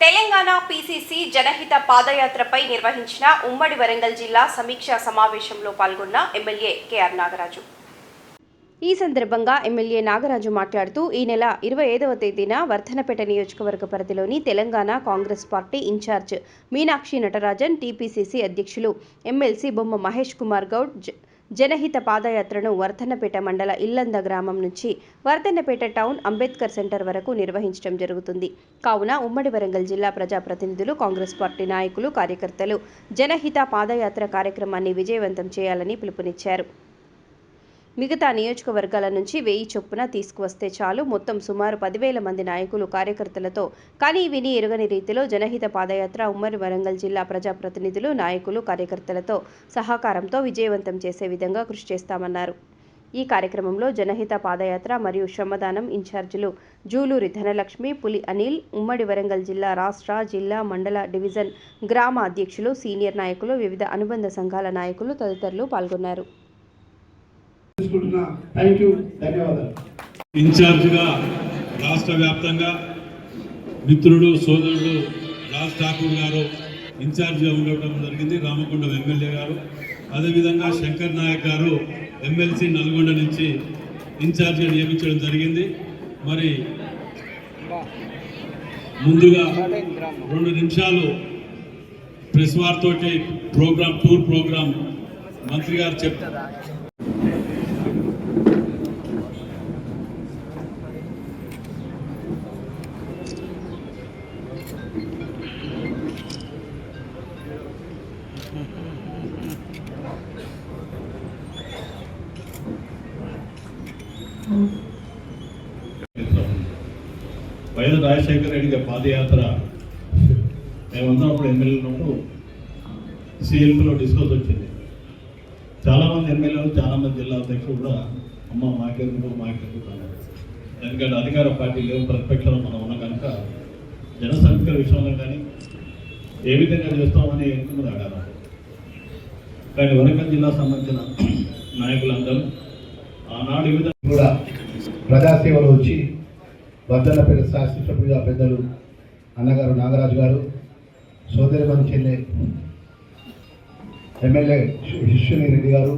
Telangana PCC జనహిత పాదయాత్రపై నిర్వహించిన ఉమ్మడి వరంగల్ జిల్లా సమీక్షా సమావేశంలో పాల్గొన్న ఎమ్మెల్యే కెఆర్ నాగరాజు. ఈ సందర్భంగా ఎమ్మెల్యే నాగరాజు మాట్లాడుతూ ఈ నెల ఇరవై ఐదవ తేదీన వర్ధనపేట నియోజకవర్గ పరిధిలోని Telangana Congress party incharge Meenakshi Natarajan TPCC అధ్యక్షులు ఎమ్మెల్సీ బొమ్మ మహేష్ కుమార్ గౌడ్ జనహిత పాదయాత్రను వర్ధన్నపేట మండల ఇల్లంద గ్రామం నుంచి వర్ధన్నపేట టౌన్ అంబేద్కర్ సెంటర్ వరకు నిర్వహించడం జరుగుతుంది. కావున ఉమ్మడి వరంగల్ జిల్లా ప్రజాప్రతినిధులు కాంగ్రెస్ పార్టీ నాయకులు కార్యకర్తలు జనహిత పాదయాత్ర కార్యక్రమాన్ని విజయవంతం చేయాలని పిలుపునిచ్చారు. మిగతా నియోజకవర్గాల నుంచి వెయ్యి చొప్పున తీసుకువస్తే చాలు. మొత్తం సుమారు పదివేల మంది నాయకులు కార్యకర్తలతో కానీ విని ఎరుగని రీతిలో జనహిత పాదయాత్ర ఉమ్మడి వరంగల్ జిల్లా ప్రజాప్రతినిధులు నాయకులు కార్యకర్తలతో సహకారంతో విజయవంతం చేసే విధంగా కృషి చేస్తామన్నారు. ఈ కార్యక్రమంలో జనహిత పాదయాత్ర మరియు శ్రమదానం ఇన్ఛార్జీలు జూలూరి ధనలక్ష్మి పులి అనిల్ ఉమ్మడి వరంగల్ జిల్లా రాష్ట్ర జిల్లా మండల డివిజన్ గ్రామ అధ్యక్షులు సీనియర్ నాయకులు వివిధ అనుబంధ సంఘాల నాయకులు తదితరులు పాల్గొన్నారు. తీసుకుంటున్నా థ్యాంక్ యూ ధన్యవాదాలు. ఇన్ఛార్జిగా రాష్ట్ర వ్యాప్తంగా మిత్రుడు సోదరుడు రాజ్ ఠాకూర్ గారు ఇన్ఛార్జిగా ఉండటం జరిగింది. రామకొండం ఎమ్మెల్యే గారు. అదేవిధంగా శంకర్ నాయక్ గారు ఎమ్మెల్సీ నల్గొండ నుంచి ఇన్ఛార్జిగా నియమించడం జరిగింది. మరి ముందుగా రెండు నిమిషాలు ప్రెస్ వార్తోటి ప్రోగ్రామ్ టూర్ ప్రోగ్రామ్ మంత్రి గారు చెప్తారు వైఎస్ రాజశేఖర రెడ్డి గారి పాదయాత్ర. మేమందరం అప్పుడు ఎమ్మెల్యే ఉన్నప్పుడు సిఎల్పిలో డిస్కస్ వచ్చింది. చాలామంది ఎమ్మెల్యేలు చాలామంది జిల్లా అధ్యక్షులు కూడా అమ్మ మాకెందుకు మాకెందుకు అన్నారు ఎందుకంటే అధికార పార్టీ లేవు ప్రతిపక్షంలో మనం ఉన్న కనుక జనసంఖ్య విషయంలో కానీ ఏ విధంగా చేస్తామని ఎంచుకున్నది అడారు కానీ వరంగల్ జిల్లా సంబంధించిన నాయకులందరూ ఆనాడు కూడా ప్రజాసేవలో వచ్చి వర్ధనపేట శాసనసభ్యులుగా పెద్దలు అన్నగారు నాగరాజు గారు సోదరి చెల్లె ఎమ్మెల్యే విశ్వనీ రెడ్డి గారు